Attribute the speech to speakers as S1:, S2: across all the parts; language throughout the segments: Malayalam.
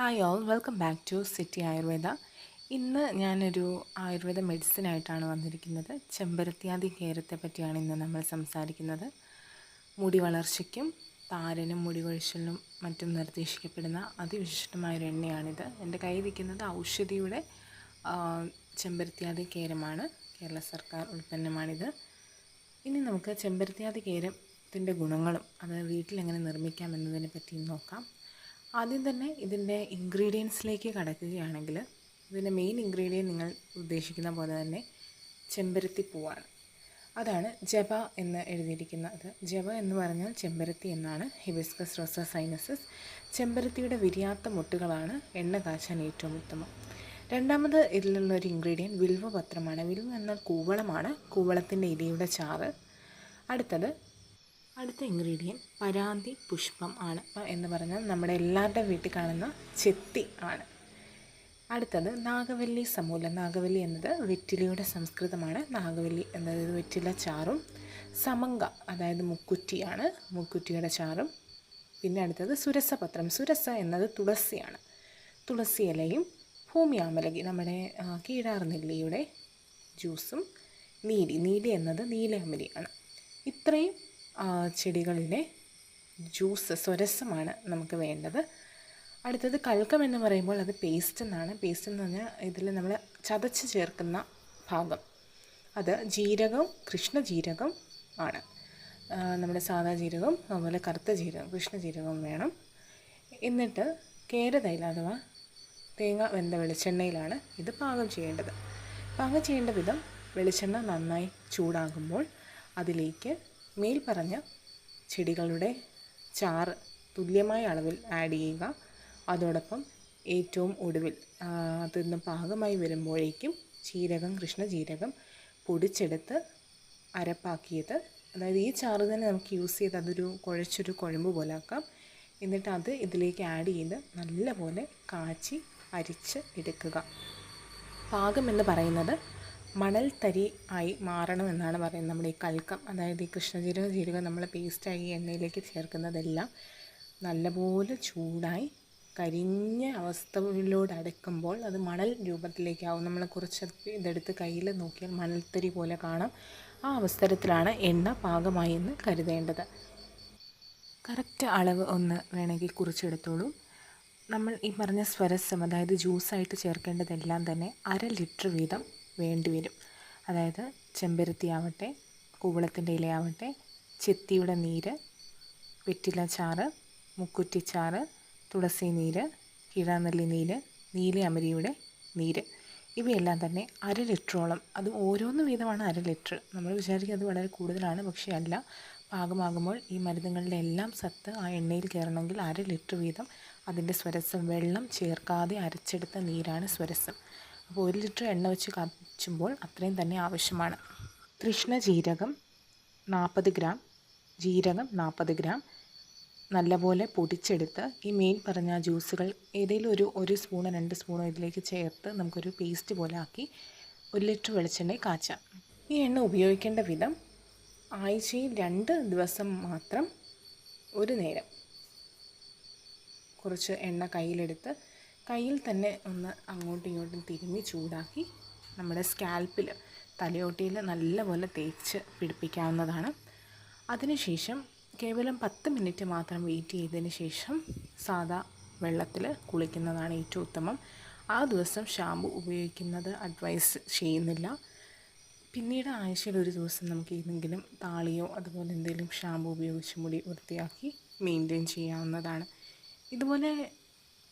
S1: Hi all welcome back to city Ayurveda ഇന്ന് ഞാനൊരു ആയുർവേദ മെഡിസിൻ ആയിട്ടാണ് വന്നിരിക്കുന്നത്. ചെമ്പരത്തിയാതി കേരത്തെ പറ്റിയാണ് ഇന്ന് നമ്മൾ സംസാരിക്കുന്നത്. മുടി വളർച്ചയ്ക്കും താരനും മുടി കൊഴിച്ചിലിനും മറ്റും നിർദ്ദേശിക്കപ്പെടുന്ന അതിവിശിഷ്ടമായൊരു എണ്ണയാണിത്. എന്റെ കയ്യിൽ ഇരിക്കുന്നത് ഔഷധിയുടെ ചെമ്പരത്തിയാതി കേരമാണ്. കേരള സർക്കാർ ഉൽപ്പന്നമാണിത്. ഇനി നമുക്ക് ചെമ്പരത്തിയാതി കേരത്തിന്റെ ഗുണങ്ങളും അത് വീട്ടിലെങ്ങനെ നിർമ്മിക്കാം എന്നതിനെ പറ്റിയും നോക്കാം. ആദ്യം തന്നെ ഇതിന്റെ ഇൻഗ്രീഡിയൻസിലേക്ക് കടക്കുകയാണെങ്കിൽ ഇതിന്റെ മെയിൻ ഇൻഗ്രീഡിയന്റ് നിങ്ങൾ ഉദ്ദേശിക്കുന്ന പോലെ തന്നെ ചെമ്പരത്തി പൂവാണ്. അതാണ് ജപ എന്ന് എഴുതിയിരിക്കുന്നത്. ജപ എന്ന് പറഞ്ഞാൽ ചെമ്പരത്തി എന്നാണ് ഹിബിസ്കസ് റോസ സൈനസസ് ചെമ്പരത്തിയുടെ വിരിയാത്ത മുട്ടുകളാണ് എണ്ണ കാച്ചാൻ ഏറ്റവും ഉത്തമം. രണ്ടാമത് ഇതിലുള്ള ഒരു ഇൻഗ്രീഡിയന്റ് വിൽവപത്രമാണ്. വിൽവ എന്നാൽ കൂവളമാണ്. കൂവളത്തിന്റെ ഇലയുടെ ചാറ്. അടുത്തത് അടുത്ത ഇൻഗ്രീഡിയന്റ് പരാന്തി പുഷ്പം ആണ്. എന്ന് പറഞ്ഞാൽ നമ്മുടെ എല്ലാവരുടെ വീട്ടിൽ കാണുന്ന ചെത്തി ആണ്. അടുത്തത് നാഗവല്ലി സമൂലം. നാഗവല്ലി എന്നത് വെറ്റിലയുടെ സംസ്കൃതമാണ്. നാഗവല്ലി എന്നത് വെറ്റില ചാറും സമങ്ക അതായത് മുക്കുറ്റിയാണ് മുക്കുറ്റിയുടെ ചാറും. പിന്നെ അടുത്തത് സുരസപത്രം. സുരസ എന്നത് തുളസിയാണ്. തുളസി ഇലയും ഭൂമിയാമലകി നമ്മുടെ കീഴാർനെല്ലിയുടെ ജ്യൂസും നീലി. നീലി എന്നത് നീലയമരിയാണ് ഇത്രയും ചെടികളിലെ ജ്യൂസ് സ്വരസമാണ് നമുക്ക് വേണ്ടത്. അടുത്തത് കൽക്കം എന്ന് പറയുമ്പോൾ അത് പേസ്റ്റ് എന്നാണ്. പേസ്റ്റ് എന്ന് പറഞ്ഞാൽ ഇതിൽ നമ്മൾ ചതച്ച് ചേർക്കുന്ന ഭാഗം. അത് ജീരകം കൃഷ്ണജീരകം ആണ്. നമ്മുടെ സാധാ ജീരകം അതുപോലെ കറുത്ത ജീരകം കൃഷ്ണജീരകം വേണം. എന്നിട്ട് കേരതൈല അഥവാ തേങ്ങ വെന്ത വെളിച്ചെണ്ണയിലാണ് ഇത് പാകം ചെയ്യേണ്ടത്. പാകം ചെയ്യേണ്ട വിധം വെളിച്ചെണ്ണ നന്നായി ചൂടാകുമ്പോൾ അതിലേക്ക് മേൽ പറഞ്ഞ ചെടികളുടെ ചാറ് തുല്യമായ അളവിൽ ആഡ് ചെയ്യുക. അതോടൊപ്പം ഏറ്റവും ഒടുവിൽ അതിന്ന് പാകമായി വരുമ്പോഴേക്കും ജീരകം കൃഷ്ണജീരകം പൊടിച്ചെടുത്ത് അരപ്പാക്കിയത്. അതായത് ഈ ചാറ് തന്നെ നമുക്ക് യൂസ് ചെയ്ത് അതൊരു കുഴച്ചൊരു കുഴമ്പ് പോലെ ആക്കാം. എന്നിട്ട് അത് ഇതിലേക്ക് ആഡ് ചെയ്ത് നല്ലപോലെ കാച്ചി അരിച്ച് എടുക്കുക. പാകം എന്ന് പറയുന്നത് മണൽ തരി ആയി മാറണമെന്നാണ് പറയുന്നത്. നമ്മുടെ ഈ കൽക്കം അതായത് ഈ കൃഷ്ണജീരക ജീരകം നമ്മൾ പേസ്റ്റായി എണ്ണയിലേക്ക് ചേർക്കുന്നതെല്ലാം നല്ലപോലെ ചൂടായി കരിഞ്ഞ അവസ്ഥയിലൂടെ അടക്കുമ്പോൾ അത് മണൽ രൂപത്തിലേക്കാവും. നമ്മൾ കുറച്ച് ഇതെടുത്ത് കയ്യിൽ നോക്കിയാൽ മണൽത്തരി പോലെ കാണാം. ആ അവസരത്തിലാണ് എണ്ണ പാകമായി എന്ന് കരുതേണ്ടത്. കറക്റ്റ് അളവ് ഒന്ന് വേണമെങ്കിൽ കുറിച്ചെടുത്തോളൂ. നമ്മൾ ഈ പറഞ്ഞ സ്വരസം അതായത് ജ്യൂസായിട്ട് ചേർക്കേണ്ടതെല്ലാം തന്നെ അര ലിറ്റർ വീതം വേണ്ടിവരും. അതായത് ചെമ്പരത്തി ആവട്ടെ കൂവളത്തിന്റെ ഇലയാവട്ടെ ചെത്തിയുടെ നീര് വെറ്റില ചാറ് മുക്കുറ്റിച്ചാറ് തുളസി നീര് കീഴാനെല്ലി നീര് നീല അമരിയുടെ നീര്. ഇവയെല്ലാം തന്നെ അര ലിറ്ററോളം. അത് ഓരോന്ന് വീതമാണ് അര ലിറ്റർ. നമ്മൾ വിചാരിക്കും അത് വളരെ കൂടുതലാണ് പക്ഷേ അല്ല. പാകമാകുമ്പോൾ ഈ മരുന്നുകളുടെ എല്ലാം സത്ത് ആ എണ്ണയിൽ കയറണമെങ്കിൽ അര ലിറ്റർ വീതം അതിന്റെ സ്വരസം വെള്ളം ചേർക്കാതെ അരച്ചെടുത്ത നീരാണ് സ്വരസം. അപ്പോൾ ഒരു ലിറ്റർ എണ്ണ വെച്ച് കാച്ചുമ്പോൾ അത്രയും തന്നെ ആവശ്യമാണ്. തൃഷ്ണ ജീരകം നാൽപ്പത് ഗ്രാം ജീരകം നാൽപ്പത് ഗ്രാം നല്ലപോലെ പൊടിച്ചെടുത്ത് ഈ മെയിൻ പറഞ്ഞ ജ്യൂസുകൾ ഏതെങ്കിലും ഒരു ഒരു സ്പൂണോ രണ്ട് സ്പൂണോ ഇതിലേക്ക് ചേർത്ത് നമുക്കൊരു പേസ്റ്റ് പോലെ ആക്കി ഒരു ലിറ്റർ വെളിച്ചെണ്ണ കാച്ചാം. ഈ എണ്ണ ഉപയോഗിക്കേണ്ട വിധം ആഴ്ചയിൽ രണ്ട് ദിവസം മാത്രം ഒരു നേരം കുറച്ച് എണ്ണ കയ്യിലെടുത്ത് കയ്യിൽ തന്നെ ഒന്ന് അങ്ങോട്ടും ഇങ്ങോട്ടും തിരുമ്മി ചൂടാക്കി നമ്മുടെ സ്കാൽപ്പിൽ തലയോട്ടിയിൽ നല്ലപോലെ തേച്ച് പിടിപ്പിക്കാവുന്നതാണ്. അതിനുശേഷം കേവലം പത്ത് മിനിറ്റ് മാത്രം വെയിറ്റ് ചെയ്തതിന് ശേഷം സാദാ വെള്ളത്തിൽ കുളിക്കുന്നതാണ് ഏറ്റവും ഉത്തമം. ആ ദിവസം ഷാമ്പു ഉപയോഗിക്കുന്നത് അഡ്വൈസ് ചെയ്യുന്നില്ല. പിന്നീട് ആഴ്ചയിൽ ഒരു ദിവസം നമുക്ക് ഏതെങ്കിലും താളിയോ അതുപോലെ എന്തെങ്കിലും ഷാമ്പു ഉപയോഗിച്ച് മുടി വൃത്തിയാക്കി മെയിന്റെയിൻ ചെയ്യാവുന്നതാണ്. ഇതുപോലെ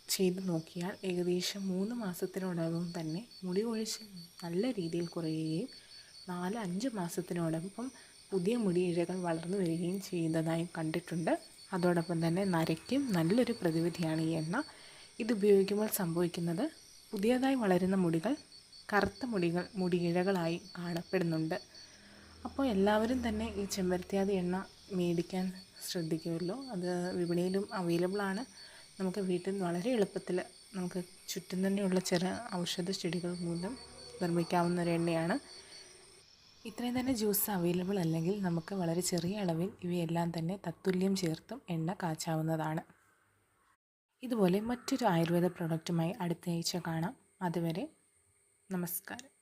S1: ചെയ്ത് നോക്കിയാൽ ഏകദേശം മൂന്ന് മാസത്തിനോടകം തന്നെ മുടി കൊഴിച്ചിൽ നല്ല രീതിയിൽ കുറയുകയും നാല് അഞ്ച് മാസത്തിനോടൊപ്പം പുതിയ മുടി ഇഴകൾ വളർന്നു വരികയും ചെയ്യുന്നതായി കണ്ടിട്ടുണ്ട്. അതോടൊപ്പം തന്നെ നരയ്ക്കും നല്ലൊരു പ്രതിവിധിയാണ് ഈ എണ്ണ. ഇത് ഉപയോഗിക്കുമ്പോൾ സംഭവിക്കുന്നത് പുതിയതായി വളരുന്ന മുടികൾ കറുത്ത മുടികൾ മുടിയിഴകളായി കാണപ്പെടുന്നുണ്ട്. അപ്പോൾ എല്ലാവരും തന്നെ ഈ ചെമ്പരത്തിയാതി എണ്ണ മേടിക്കാൻ ശ്രദ്ധിക്കുമല്ലോ. അത് വിപണിയിലും അവൈലബിൾ ആണ് നമുക്ക് വീട്ടിൽ വളരെ എളുപ്പത്തിൽ നമുക്ക് ചുറ്റും തന്നെയുള്ള ചെറു ഔഷധ ചെടികൾ മൂലം നിർമ്മിക്കാവുന്ന ഒരു എണ്ണയാണ്. ഇത്രയും തന്നെ ജ്യൂസ് അവൈലബിൾ അല്ലെങ്കിൽ നമുക്ക് വളരെ ചെറിയ അളവിൽ ഇവയെല്ലാം തന്നെ തത്തുല്യം ചേർത്തും എണ്ണ കാച്ചാവുന്നതാണ്. ഇതുപോലെ മറ്റൊരു ആയുർവേദ പ്രൊഡക്റ്റുമായി അടുത്ത ആഴ്ച കാണാം. അതുവരെ നമസ്കാരം.